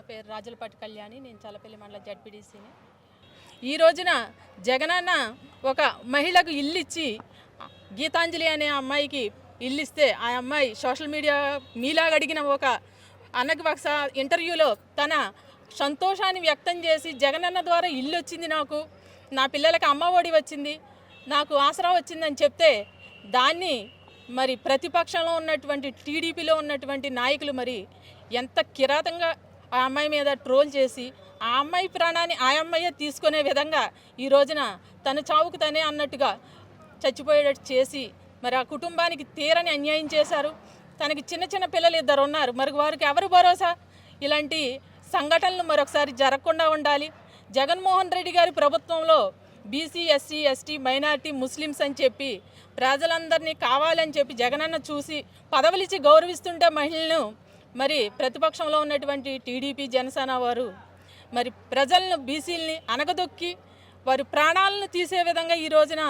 నా పేరు రాజులపాటి కళ్యాణి. నేను చల్లపల్లి మండల జడ్పీడీసీని. ఈ రోజున జగనన్న ఒక మహిళకు ఇల్లు ఇచ్చి గీతాంజలి అనే అమ్మాయికి ఇల్లు ఇస్తే ఆ అమ్మాయి సోషల్ మీడియా మీలాగా అడిగిన ఒక అన్నకి ఒక ఇంటర్వ్యూలో తన సంతోషాన్ని వ్యక్తం చేసి జగనన్న ద్వారా ఇల్లు వచ్చింది నాకు నా పిల్లలకి అమ్మ ఒడి వచ్చింది నాకు ఆసరా వచ్చిందని చెప్తే దాన్ని మరి ప్రతిపక్షంలో ఉన్నటువంటి టీడీపీలో ఉన్నటువంటి నాయకులు మరి ఎంత కిరాతంగా ఆ అమ్మాయి మీద ట్రోల్ చేసి ఆ అమ్మాయి ప్రాణాన్ని ఆ అమ్మాయే తీసుకునే విధంగా ఈ రోజున తన చావుకు తనే అన్నట్టుగా చచ్చిపోయేటట్టు చేసి మరి ఆ కుటుంబానికి తీరని అన్యాయం చేశారు. తనకి చిన్న చిన్న పిల్లలు ఇద్దరు ఉన్నారు. మరి వారికి ఎవరు భరోసా? ఇలాంటి సంఘటనలు మరొకసారి జరగకుండా ఉండాలి. జగన్మోహన్ రెడ్డి గారి ప్రభుత్వంలో BC SC ST minority Muslims అని చెప్పి ప్రజలందరినీ కావాలని చెప్పి జగనన్న చూసి పదవులిచ్చి గౌరవిస్తుంటే మహిళలను మరి ప్రతిపక్షంలో ఉన్నటువంటి టీడీపీ జనసేన వారు మరి ప్రజలను బీసీలని అనగదొక్కి వారి ప్రాణాలను తీసే విధంగా ఈ రోజున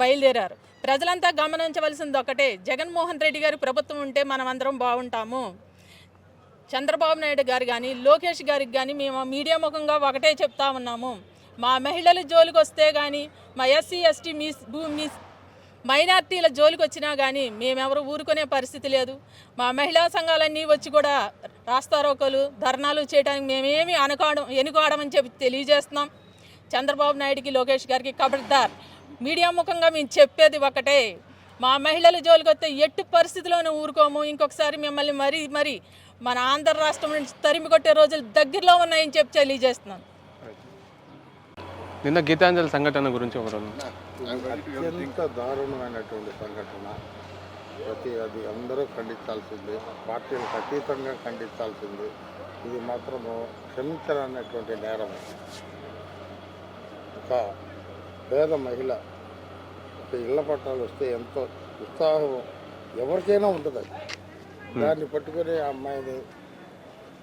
బయలుదేరారు. ప్రజలంతా గమనించవలసింది ఒకటే జగన్మోహన్ రెడ్డి గారి ప్రభుత్వం ఉంటే మనమందరం బాగుంటాము. చంద్రబాబు నాయుడు గారు కానీ లోకేష్ గారికి కానీ మేము మీడియా ముఖంగా ఒకటే చెప్తా ఉన్నాము. మా మహిళలు జోలికి వస్తే కానీ మా ఎస్సీ ఎస్టీ మీ భూమి మైనార్టీల జోలికి వచ్చినా కానీ మేమెవరు ఊరుకునే పరిస్థితి లేదు. మా మహిళా సంఘాలన్నీ వచ్చి కూడా రాస్తారోకలు ధర్నాలు చేయడానికి మేమేమి అనుకోవడం ఎన్నుకోవడమని చెప్పి తెలియజేస్తున్నాం. చంద్రబాబు నాయుడికి లోకేష్ గారికి కబడ్దార్. మీడియా ముఖంగా మేము చెప్పేది ఒకటే మా మహిళల జోలికి వస్తే ఎట్టి పరిస్థితిలోనూ ఊరుకోము. ఇంకొకసారి మిమ్మల్ని మరీ మరి మన ఆంధ్ర రాష్ట్రం నుంచి తరిమి కొట్టే రోజులు దగ్గరలో ఉన్నాయని చెప్పి తెలియజేస్తున్నాను నిన్న గీతాంజలి సంఘటన గురించి ఒక రోజు. అత్యంత దారుణమైనటువంటి సంఘటన. ప్రతి అది అందరూ ఖండించాల్సిందే. పార్టీలకు అతీతంగా ఖండించాల్సిందే. ఇది మాత్రము క్షమించాలన్నటువంటి నేరం. ఒక పేద మహిళ ఒక ఇళ్ళ పట్టాలు వస్తే ఎంతో ఉత్సాహం ఎవరికైనా ఉంటుంది అది. దాన్ని పట్టుకొని ఆ అమ్మాయిని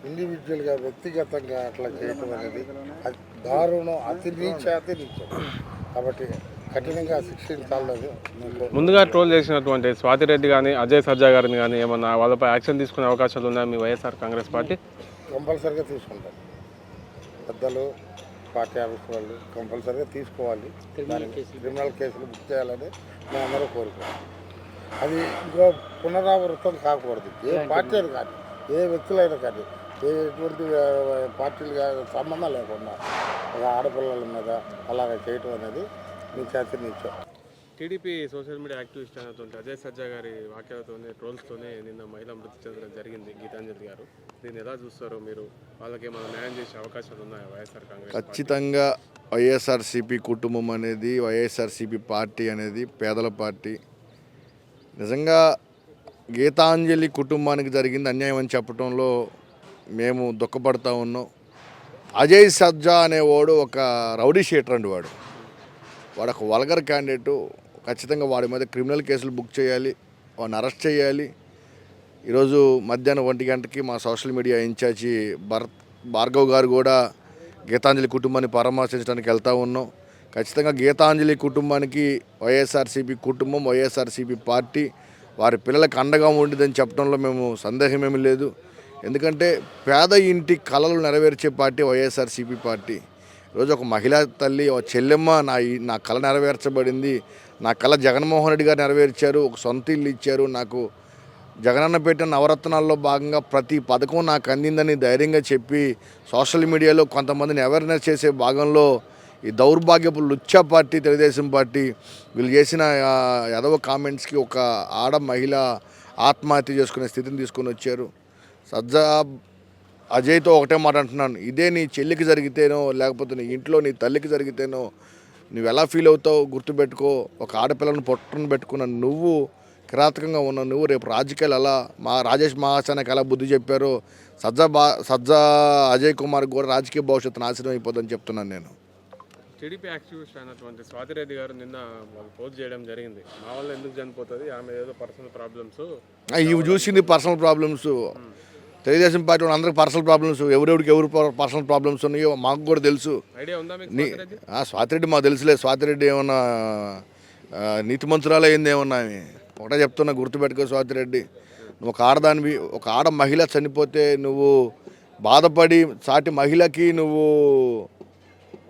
ఇండివిజువల్గా వ్యక్తిగతంగా అట్లా చేయటం అనేది అది దారుణం అతి నీచ అతి నీచం కాబట్టి కఠినంగా శిక్షించాలని మీకు ముందుగా ట్రోల్ చేసినటువంటి స్వాతిరెడ్డి కానీ అజయ్ సజ్జా గారిని కానీ ఏమన్నా వాళ్ళపై యాక్షన్ తీసుకునే అవకాశాలు ఉన్నాయా? మీ వైఎస్ఆర్ కాంగ్రెస్ పార్టీ? కంపల్సరీగా తీసుకుంటాం. పెద్దలు పార్టీ ఆఫీస్ వాళ్ళు కంపల్సరీగా తీసుకోవాలి. క్రిమినల్ కేసులు. బుక్ చేయాలని మేమందరూ కోరుకుంటాం. అది ఇంకో పునరావృతం కాకూడదు. ఏ పార్టీ అని కానీ ఏ వ్యక్తులైనా కానీ ఏ ఎటువంటి పార్టీలు సంబంధం లేకుండా ఒక ఆడపిల్లల మీద అలాగ చేయటం అనేది మీ చేతి నిత్యం టీడీపీ సోషల్ మీడియా యాక్టివిస్ట్ అయినటువంటి అజయ్ సజ్జా గారి వాక్యాలతోనే ట్రోల్స్తోనే నిన్న మహిళ మృతి చెందడం జరిగింది గీతాంజలి గారు. దీన్ని ఎలా చూస్తారో మీరు వాళ్ళకి ఏమైనా న్యాయం చేసే అవకాశాలు ఉన్నాయా వైఎస్ఆర్ కాంగ్రెస్? ఖచ్చితంగా వైఎస్ఆర్సీపీ కుటుంబం అనేది వైఎస్ఆర్సీపీ పార్టీ అనేది పేదల పార్టీ. నిజంగా గీతాంజలి కుటుంబానికి జరిగింది అన్యాయం అని చెప్పడంలో మేము దుఃఖపడతా ఉన్నాం. అజయ్ సజ్జా అనేవాడు ఒక రౌడీ షీటర్ అండి వాడు. వాడు ఒక వల్గర్ క్యాండిడేటు. ఖచ్చితంగా వాడి మీద క్రిమినల్ కేసులు బుక్ చేయాలి. వాడిని అరెస్ట్ చేయాలి. ఈరోజు మధ్యాహ్నం ఒంటి గంటకి మా social media incharge Bharath Bhargav గారు కూడా గీతాంజలి కుటుంబాన్ని పరామర్శించడానికి వెళ్తూ ఉన్నాం. ఖచ్చితంగా గీతాంజలి కుటుంబానికి వైఎస్ఆర్సీపీ కుటుంబం వైఎస్ఆర్సీపీ పార్టీ వారి పిల్లలకు అండగా ఉండిదని చెప్పడంలో మేము సందేహమేమీ లేదు. ఎందుకంటే పేద ఇంటి కళలు నెరవేర్చే పార్టీ వైఎస్ఆర్సీపీ పార్టీ. ఈరోజు ఒక మహిళా తల్లి ఒక చెల్లెమ్మ నా ఈ- నా కళ నెరవేర్చబడింది. నా కళ జగన్మోహన్ రెడ్డి గారు నెరవేర్చారు ఒక సొంత ఇల్లు ఇచ్చారు. నాకు జగనన్న పెట్టిన నవరత్నాల్లో భాగంగా ప్రతి పథకం నాకు అందిందని ధైర్యంగా చెప్పి సోషల్ మీడియాలో కొంతమందిని అవేర్నెస్ చేసే భాగంలో ఈ దౌర్భాగ్యపు లుచ్చ పార్టీ తెలుగుదేశం పార్టీ వీళ్ళు చేసిన ఎదవ కామెంట్స్కి ఒక ఆడ మహిళ ఆత్మహత్య చేసుకునే స్థితిని తీసుకొని వచ్చారు. సజ్జా అజయ్తో ఒకటే మాట అంటున్నాను ఇదే నీ చెల్లికి జరిగితేనో లేకపోతే నీ ఇంట్లో నీ తల్లికి జరిగితేనో నువ్వు ఎలా ఫీల్ అవుతావు గుర్తుపెట్టుకో. ఒక ఆడపిల్లను పొట్టను పెట్టుకున్న నువ్వు కిరాతకంగా ఉన్న నువ్వు రేపు రాజకీయాలు ఎలా మా రాజేష్ మహాశానకి ఎలా బుద్ధి చెప్పారో సజ్జా బా సజ్జా అజయ్ కుమార్ కూడా రాజకీయ భవిష్యత్తు నాశనం అయిపోతుందని చెప్తున్నాను నేను. టీడీపీ యాక్టివిస్ట్ అయినటువంటి స్వాతిరెడ్డి గారు నిన్న పోస్ట్ చేయడం జరిగింది. మా వల్ల ఎందుకు చనిపోతుంది? ఆమె ఏదో పర్సనల్ ప్రాబ్లమ్స్ ఇవి చూసింది పర్సనల్ ప్రాబ్లమ్స్ తెలుగుదేశం పార్టీ వాళ్ళు అందరికి పర్సనల్ ప్రాబ్లమ్స్ ఎవరెవరికి ఎవరు పర్సనల్ ప్రాబ్లమ్స్ ఉన్నాయో మాకు కూడా తెలుసు. ఐడియా ఉందా మీకు నీ స్వాతిరెడ్డి? ఆ, స్వాతిరెడ్డి మాకు తెలుసులే. స్వాతిరెడ్డి ఏమన్నా నీతి మంత్రాలు అయింది ఏమన్నా? ఒకటే చెప్తున్నా గుర్తుపెట్టుకో స్వాతిరెడ్డి. నువ్వు ఒక ఆడదానివి ఒక ఆడ మహిళ చనిపోతే నువ్వు బాధపడి సాటి మహిళకి నువ్వు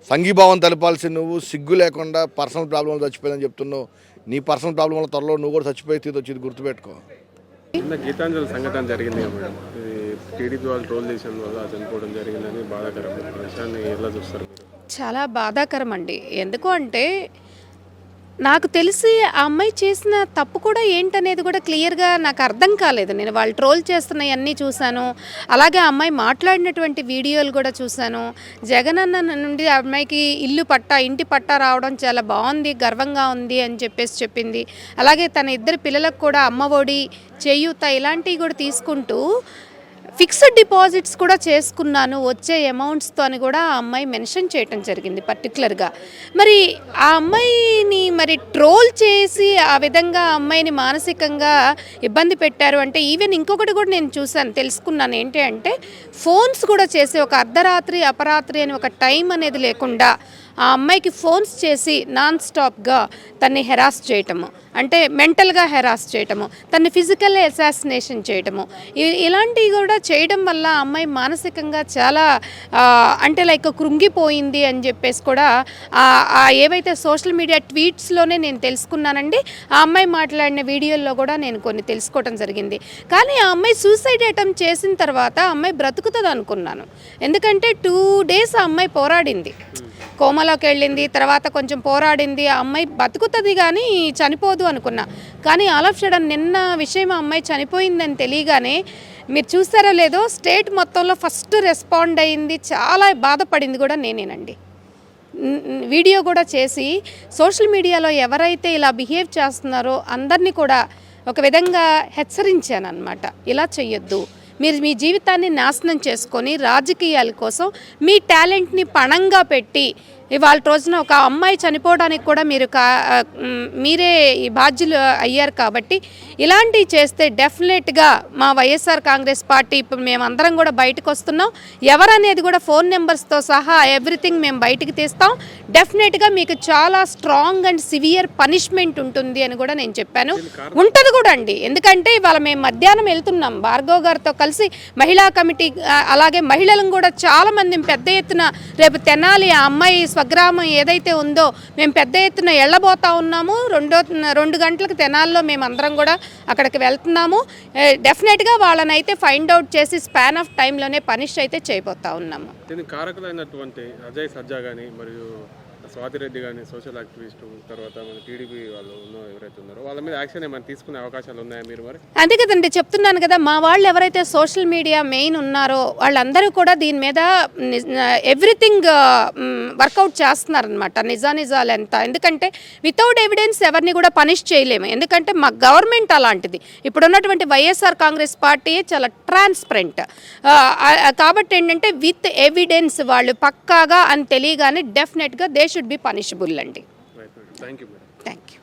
సంఘీభావం తెలపాల్సి నువ్వు సిగ్గు లేకుండా పర్సనల్ ప్రాబ్లం చచ్చిపోయిందని చెప్తున్నావు. నీ పర్సనల్ ప్రాబ్లం వల్ల త్వరలో నువ్వు కూడా చచ్చిపోయే స్థితి వచ్చింది గుర్తుపెట్టుకో. గీతాంజలి సంఘటన జరిగింది టీడీపీ వాళ్ళు ట్రోల్ చేసిన వల్ల చనిపోవడం జరిగిందని బాధాకరం. విషయాన్ని ఎలా చూస్తారు చాలా బాధాకరం అండి. ఎందుకు అంటే నాకు తెలిసి ఆ అమ్మాయి చేసిన తప్పు కూడా ఏంటనేది కూడా క్లియర్గా నాకు అర్థం కాలేదు. నేను వాళ్ళు ట్రోల్ చేస్తున్నాయన్నీ చూశాను. అలాగే ఆ అమ్మాయి మాట్లాడినటువంటి వీడియోలు కూడా చూశాను. జగన్ అన్న నుండి ఆ అమ్మాయికి ఇల్లు పట్టా ఇంటి పట్టా రావడం చాలా బాగుంది గర్వంగా ఉంది అని చెప్పేసి చెప్పింది. అలాగే తన ఇద్దరు పిల్లలకు కూడా అమ్మ ఒడి చేయూత ఇలాంటివి కూడా తీసుకుంటూ ఫిక్స్డ్ డిపాజిట్స్ కూడా చేసుకున్నాను. వచ్చే అమౌంట్స్తో అని కూడా ఆ అమ్మాయి మెన్షన్ చేయటం జరిగింది పర్టికులర్గా మరి ఆ అమ్మాయిని మరి ట్రోల్ చేసి ఆ విధంగా ఆ అమ్మాయిని మానసికంగా ఇబ్బంది పెట్టారు అంటే ఈవెన్ ఇంకొకటి కూడా నేను చూశాను తెలుసుకున్నాను ఏంటి అంటే ఫోన్స్ కూడా చేసి ఒక అర్ధరాత్రి అపరాత్రి అని ఒక టైం అనేది లేకుండా ఆ అమ్మాయికి ఫోన్స్ చేసి నాన్ స్టాప్గా తన్ని హెరాస్ చేయటము. అంటే మెంటల్గా హెరాస్ చేయటము తన్ని ఫిజికల్ అసాసినేషన్ చేయటము. ఇలాంటివి కూడా చేయడం వల్ల అమ్మాయి మానసికంగా చాలా అంటే లైక్ కృంగిపోయింది అని చెప్పేసి కూడా ఏవైతే సోషల్ మీడియా ట్వీట్స్లోనే నేను తెలుసుకున్నానండి ఆ అమ్మాయి మాట్లాడిన వీడియోల్లో కూడా నేను కొన్ని తెలుసుకోవటం జరిగింది. కానీ ఆ అమ్మాయి సూసైడ్ అటెంప్ట్ చేసిన తర్వాత ఆ అమ్మాయి బ్రతుకుతుంది అనుకున్నాను ఎందుకంటే టూ డేస్ ఆ అమ్మాయి పోరాడింది. కోమలోకి వెళ్ళింది తర్వాత కొంచెం పోరాడింది ఆ అమ్మాయి బతుకుతుంది కానీ చనిపోదు అనుకున్నా. కానీ ఆల్ షడన్ నిన్న విషయం ఆ అమ్మాయి చనిపోయిందని తెలియగానే మీరు చూస్తారో లేదో స్టేట్ మొత్తంలో ఫస్ట్ రెస్పాండ్ అయింది చాలా బాధపడింది కూడా నేనేనండి. వీడియో కూడా చేసి సోషల్ మీడియాలో ఎవరైతే ఇలా బిహేవ్ చేస్తున్నారో అందరినీ కూడా ఒక విధంగా హెచ్చరించాను అనమాట ఇలా చెయ్యొద్దు. మీరు మీ జీవితాన్ని నాశనం చేసుకొని రాజకీయాల కోసం మీ టాలెంట్ని పణంగా పెట్టి ఇవాళ రోజున ఒక అమ్మాయి చనిపోవడానికి కూడా మీరు కా మీరే ఈ బాధ్యులు అయ్యారు కాబట్టి ఇలాంటివి చేస్తే డెఫినెట్గా మా వైఎస్ఆర్ కాంగ్రెస్ పార్టీ ఇప్పుడు మేమందరం కూడా బయటకు వస్తున్నాం. ఎవరనేది కూడా ఫోన్ నెంబర్స్తో సహా ఎవ్రీథింగ్ మేము బయటికి తీస్తాం. డెఫినెట్గా మీకు చాలా స్ట్రాంగ్ అండ్ సివియర్ పనిష్మెంట్ ఉంటుంది అని కూడా నేను చెప్పాను. ఉంటుంది కూడా అండి. ఎందుకంటే ఇవాళ మేము మధ్యాహ్నం వెళ్తున్నాం. భార్గవ్ గారితో కలిసి మహిళా కమిటీ అలాగే మహిళలను కూడా చాలామంది పెద్ద ఎత్తున రేపు తెనాలి. ఆ అమ్మాయి స్వగ్రామం ఏదైతే ఉందో మేము పెద్ద ఎత్తున ఎళ్ళబోతా ఉన్నాము. రెండో రెండు గంటలకు తెనాల్లో మేము అందరం కూడా అక్కడికి వెళ్తున్నాము. డెఫినెట్గా వాళ్ళని అయితే ఫైండ్ అవుట్ చేసి స్పాన్ ఆఫ్ టైంలోనే పనిష్ అయితే చేయబోతా ఉన్నాము. కారకులైనటువంటి అజయ్ సజ్జా కానీ మరియు స్వాతిరెడ్డి కానీ సోషల్ యాక్టివిస్టు తర్వాత మన టీడీపీ వాళ్ళు ఉన్న ఎవరైతే ఉన్నారో వాళ్ళ మీద యాక్షన్ ఏమైనా తీసుకునే అవకాశాలు ఉన్నాయా మీరు మరి? అంతే కదండి చెప్తున్నాను కదా మా వాళ్ళు ఎవరైతే సోషల్ మీడియా మెయిన్ ఉన్నారో వాళ్ళందరూ కూడా దీని మీద ఎవ్రీథింగ్ వర్కౌట్ చేస్తున్నారనమాట నిజానిజాలు ఎంత. ఎందుకంటే వితౌట్ ఎవిడెన్స్ ఎవరిని కూడా పనిష్ చేయలేము. ఎందుకంటే మా గవర్నమెంట్ అలాంటిది. ఇప్పుడున్నటువంటి వైఎస్ఆర్ కాంగ్రెస్ పార్టీ చాలా ట్రాన్స్పరెంట్. కాబట్టి ఏంటంటే విత్ ఎవిడెన్స్ వాళ్ళు పక్కాగా అని తెలియగానే డెఫినెట్గా దే షుడ్ బి పనిషబుల్ అండి. Thank you